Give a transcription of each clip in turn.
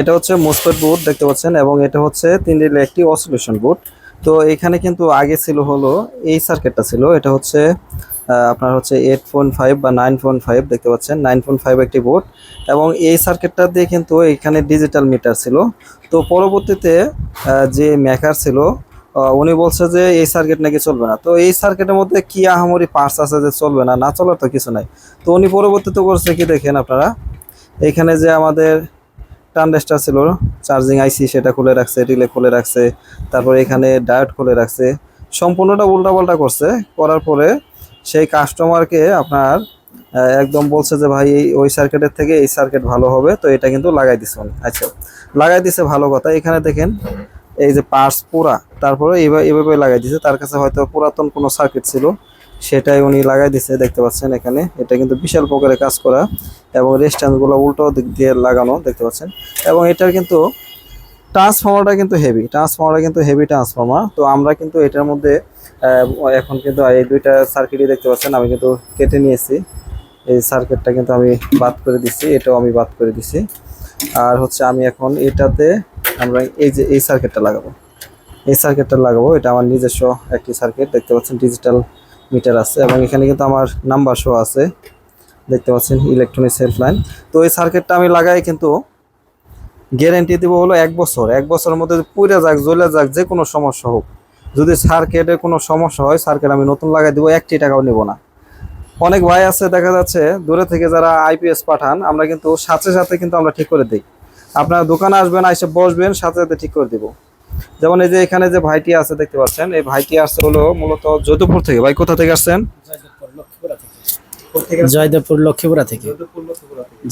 এটা হচ্ছে মোসপেট বুট দেখতে পাচ্ছেন, এবং এটা হচ্ছে তিন রিলে একটি অসোলেশন বুট তো এখানে কিন্তু আগে ছিল হলো এই সার্কিটটা ছিল, এটা হচ্ছে আপনার হচ্ছে এইট পয়েন্ট ফাইভ বা নাইন পয়েন্ট ফাইভ দেখতে পাচ্ছেন নাইন পয়েন্ট ফাইভ একটি বোর্ড এবং এই সার্কিটটা দিয়ে কিন্তু এখানে ডিজিটাল মিটার ছিল। তো পরবর্তীতে যে মেকার ছিল উনি বলছে যে এই সার্কিট নাকি চলবে না। তো এই সার্কিটের মধ্যে কি আহামরি পার্টস আছে যে চলবে না না চলার তো কিছু নাই। তো উনি পরবর্তীতে করছে কি দেখেন আপনারা, এখানে যে আমাদের ট্রানডেস্টার ছিল, চার্জিং আইসি সেটা খুলে রাখছে, রিলে খুলে রাখছে, তারপরে এখানে ডায়োড খুলে রাখছে। সম্পূর্ণটা উল্টাপাল্টা করছে, করার পরে সেই কাস্টমারকে আপনার একদম বলছে যে, ভাই, এই, ওই সার্কিটের থেকে এই সার্কিট ভালো হবে। তো এটা কিন্তু লাগাই দিছে আচ্ছা লাগাই দিছে ভালো কথা। এখানে দেখেন, এই যে পার্টস পুরা, তারপরে এইভাবে এভাবে লাগাই দিছে। তার কাছে হয়তো পুরাতন কোনো সার্কিট ছিল। সেটাই উনি লাগাই দিছে, দেখতে পাচ্ছেন এখানে। এটা কিন্তু বিশাল প্রকারে কাজ করা এবং রেস্ট্যান্ডগুলো উল্টো দিক দিয়ে লাগানো, দেখতে পাচ্ছেন। এবং এটার কিন্তু ট্রান্সফর্মারটা কিন্তু হেভি ট্রান্সফর্মারটা কিন্তু হেভি ট্রান্সফর্মার তো আমরা কিন্তু এটার মধ্যে এখন কিন্তু এই দুইটা সার্কিটই দেখতে পাচ্ছেন, আমি কিন্তু কেটে নিয়েছি। এই সার্কিটটা কিন্তু আমি বাদ করে দিচ্ছি এটাও আমি বাদ করে দিছি। আর হচ্ছে আমি এখন এটাতে আমরা এই যে, এই সার্কিটটা লাগাবো। এই সার্কিটটা লাগাবো, এটা আমার নিজস্ব একটি সার্কিট দেখতে পাচ্ছেন ডিজিটাল মিটার আছে এবং এখানে কিন্তু আমার নাম্বার শো আছে। দেখতে পাচ্ছেন ইলেকট্রনিক সেলফ লাইন তো এই সার্কিটটা আমি লাগাই কিন্তু গ্যারেন্টি দেবো হলো এক বছর। এক বছরের মধ্যে পুড়ে যাক, জ্বলে যাক, যে কোনো সমস্যা হোক। যদি সার্কিটের কোনো সমস্যা হয় সার্কিট আমি নতুন লাগাই দিব, একটি টাকাও নেব না। অনেক ভাই আছে, দেখা যাচ্ছে, দূরে থেকে যারা আইপিএস পাঠান, আমরা কিন্তু সাথে সাথে কিন্তু আমরা ঠিক করে দিই। আপনার দোকানে আসবেন এসে বসবেন, সাথে সাথে ঠিক করে দিব। যেমন এই যে এখানে যে ভাইটি আছে দেখতে পাচ্ছেন এই ভাইটি আসছে হলো মূলত যোধপুর থেকে। ভাই কোথা থেকে আসছেন? জয়দেবপুর লক্ষ্মীপুরা থেকে।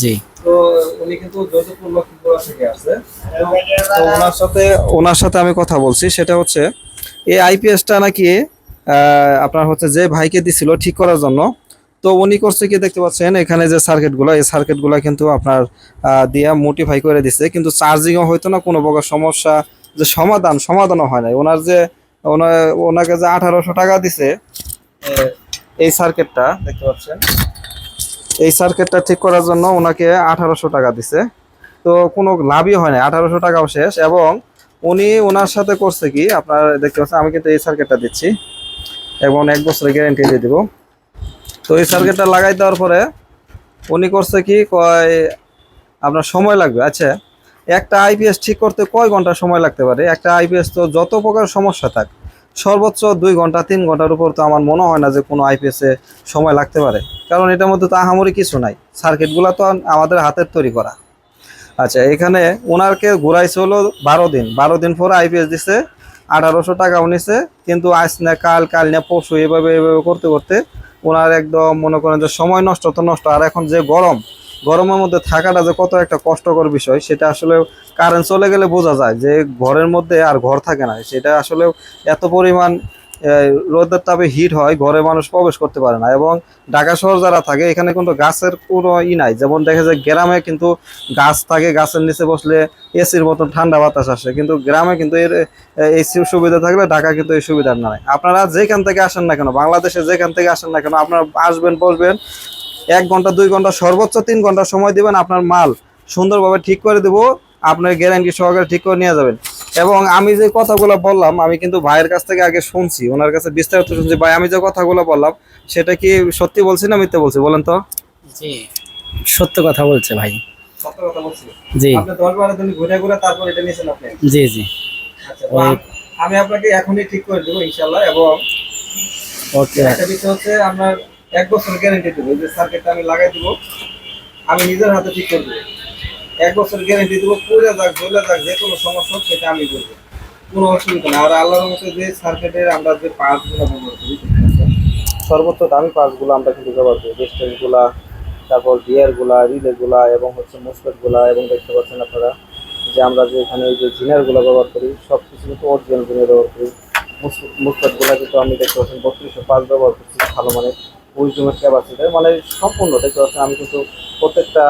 জি। তো উনি কিন্তু লক্ষ্মীপুরা থেকে আসছে। ওনার সাথে ওনার সাথে আমি কথা বলছি। সেটা হচ্ছে এই আইপিএসটা নাকি আহ, আপনার হচ্ছে যে ভাইকে দিছিল ঠিক করার জন্য তো উনি করছে কি দেখতে পাচ্ছেন এখানে যে সার্কিটগুলো এই সার্কিটগুলো কিন্তু আপনার আহ, দিয়ে মোটিফাই করে দিছে। কিন্তু চার্জিংও হয়তো না কোনো প্রকার সমস্যা যে সমাধান, সমাধানও হয় নাই। ওনার যে, ওনা- ওনাকে যে আঠারোশো টাকা দিছে এই সার্কিটটা দেখতে পাচ্ছেন। এই সার্কিটটা ঠিক করার জন্য ওনাকে আঠারোশো টাকা দিছে। তো কোনো লাভই হয় না আঠারোশো টাকাও শেষ। এবং উনি ওনার সাথে করছে কি, আপনার দেখতে পাচ্ছেন, আমি কিন্তু এই সার্কিটটা দিচ্ছি। এবং এক বছরের গ্যারেন্টি দিয়ে দিব। তো এই সার্কিটটা লাগাই দেওয়ার পরে উনি করছে কি, কয়, আপনার সময় লাগবে। আচ্ছা একটা আইপিএস ঠিক করতে কয় ঘণ্টা সময় লাগতে পারে? একটা আইপিএস তো যত প্রকার সমস্যা থাক, সর্বোচ্চ দুই ঘণ্টা, তিন ঘণ্টার উপর তো আমার মনে হয় না যে কোনো আইপিএস সময় লাগতে পারে। কারণ এটার মধ্যে তো আহামরি কিছু নাই। সার্কিটগুলো তো আমাদের হাতের তৈরি করা। আচ্ছা এখানে ওনারকে ঘুরাইছে হলো বারো দিন। বারো দিন পরে আইপিএস দিছে, আঠারোশো টাকা উনিছে কিন্তু আজ না কাল কাল না পরশু, এভাবে এভাবে করতে করতে ওনার একদম মনে করেন যে সময় নষ্ট, তো নষ্ট। আর এখন যে গরম গরমের মধ্যে থাকাটা যে কত একটা কষ্টকর বিষয়, সেটা আসলে কারেন্ট চলে গেলে বোঝা যায় যে ঘরের মধ্যে আর ঘর থাকে না। সেটা আসলে এত পরিমাণ রোদের তাপে হিট হয়, ঘরে মানুষ প্রবেশ করতে পারে না। এবং ঢাকা শহর যারা থাকে, এখানে কিন্তু গাছের কোনো ই নাই। যেমন দেখা যায় গ্রামে কিন্তু গাছ থাকে, গাছের নিচে বসলে এসির মতন ঠান্ডা বাতাস আসে। কিন্তু গ্রামে কিন্তু এর এসির সুবিধা থাকলে ঢাকা কিন্তু এই সুবিধা নাই। আপনারা যেখান থেকে আসেন না কেন, বাংলাদেশে যেখান থেকে আসেন না কেন, আপনারা আসবেন, বসবেন এক ঘণ্টা দুই ঘণ্টা সর্বোচ্চ তিন ঘণ্টা সময় দিবেন আপনার মাল। সুন্দরভাবে ঠিক করে দেবো আপনার গ্যারান্টি সহকারে ঠিক করে নিয়ে যাবেন। এবং আমি যে কথাগুলো বললাম আমি কিন্তু ভাইয়ের কাছ থেকে আগে শুনছি ওনার কাছে বিস্তারিত শুনছি। ভাই আমি যে কথাগুলো বললাম সেটা কি সত্যি বলছি না মিথ্যে বলছি বলেন তো। জি সত্য কথা বলছে ভাই। সত্য কথা বলছি। জি। আপনি দশ বারো দিন ঘুরে ঘুরে তারপর এটা নিয়েছেন আপনি? জি জি। আচ্ছা, আমি আপনাকে এখনই ঠিক করে দেবো ইনশাল্লাহ এবং ওকে। বিষয় হচ্ছে আপনার এক বছর গ্যারেন্টি দেবো। যে সার্কিটটা আমি লাগাই দেবো, আমি নিজের হাতে ঠিক করে দেবো এক বছর গ্যারেন্টি দেবো পুরে যাক জ্বলে যাক, যে কোনো সমস্যা সেটা আমি বলব কোনো অসুবিধা না আর আল্লাহর মতো যে সার্কিটের আমরা যে পার্টসগুলো ব্যবহার করি, সর্বোচ্চ দামি পার্টসগুলো আমরা কিন্তু ব্যবহার করি। ডিস্টেন্সগুলা তারপর গিয়ারগুলা, রিলেগুলা, এবং হচ্ছে মুসপেটগুলা এবং দেখতে পাচ্ছেন আপনারা যে আমরা যে এখানে যে জিনারগুলো ব্যবহার করি সব কিছু কিন্তু অরিজিনাল জিনিয়ার ব্যবহার করি। মুসপেটগুলো কিন্তু আমি দেখতে পাচ্ছেন বত্রিশশো পাঁচ ব্যবহার করছি ভালো মানে উইজুমের ক্যাপাসিটি মানে সম্পূর্ণ দেখতে পাচ্ছেন আমি কিন্তু প্রত্যেকটা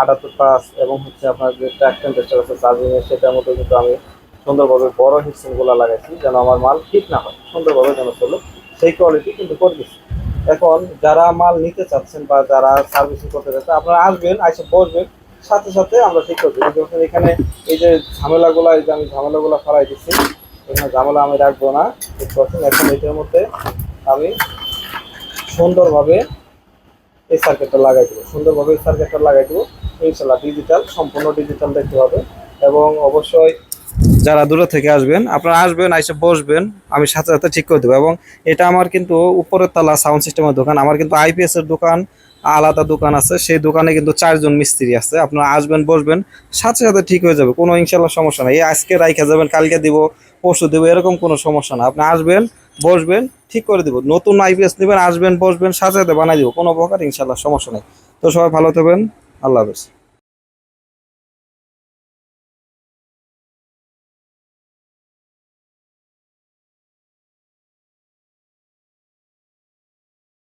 আটাত্তর পাস এবং হচ্ছে আপনার যে ট্র্যাক টেম্পারেচার আছে চার্জিংয়ের সেটার মধ্যে কিন্তু আমি সুন্দরভাবে বড় হিটসিনগুলো লাগাইছি, যেন আমার মাল ঠিক না হয়। সুন্দরভাবে যেন চলো সেই কোয়ালিটি কিন্তু করে দিচ্ছি। এখন যারা মাল নিতে চাচ্ছেন বা যারা সার্ভিসিং করতে চাচ্ছেন, আপনারা আসবেন এসে বসবেন, সাথে সাথে আমরা ঠিক করে দেবো যখন এখানে এই যে ঝামেলাগুলো, এই যে আমি ঝামেলাগুলো ফেলাই দিচ্ছি এখানে ঝামেলা আমি রাখব না দেখতে পাচ্ছেন এখন এটার মধ্যে আমি সুন্দরভাবে এই সার্কিটটা লাগাই দেবো। সুন্দরভাবে এই সার্কিটটা লাগাই দেবো। ইনশাল্লাহ ডিজিটাল সম্পূর্ণ ডিজিটাল দেখতে হবে। এবং অবশ্যই যারা দূরে থেকে আসবেন, আপনারা আসবেন এসে বসবেন, আমি সাথে সাথে ঠিক করে দেবো। এবং এটা আমার কিন্তু উপরের তলা সাউন্ড সিস্টেমের দোকান। আমার কিন্তু আইপিএস এর দোকান, আলাদা দোকান আছে। সেই দোকানে কিন্তু চারজন মিস্ত্রি আছে। আপনারা আসবেন, বসবেন, সাথে সাথে ঠিক হয়ে যাবে। কোনো ইনশাল্লাহ সমস্যা নাই। আজকে রাইখা যাবেন, কালকে দিব, পরশু দিব, এরকম কোনো সমস্যা না। আপনি আসবেন, বসবেন ঠিক করে দিব। নতুন আইপিএস নেবেন, আসবেন, বসবেন সাথে বানাই দিব, কোনো প্রকার ইনশাল্লাহ, সমস্যা নেই। তো সবাই ভালো থাকবেন, আল্লাহ হাফেজ।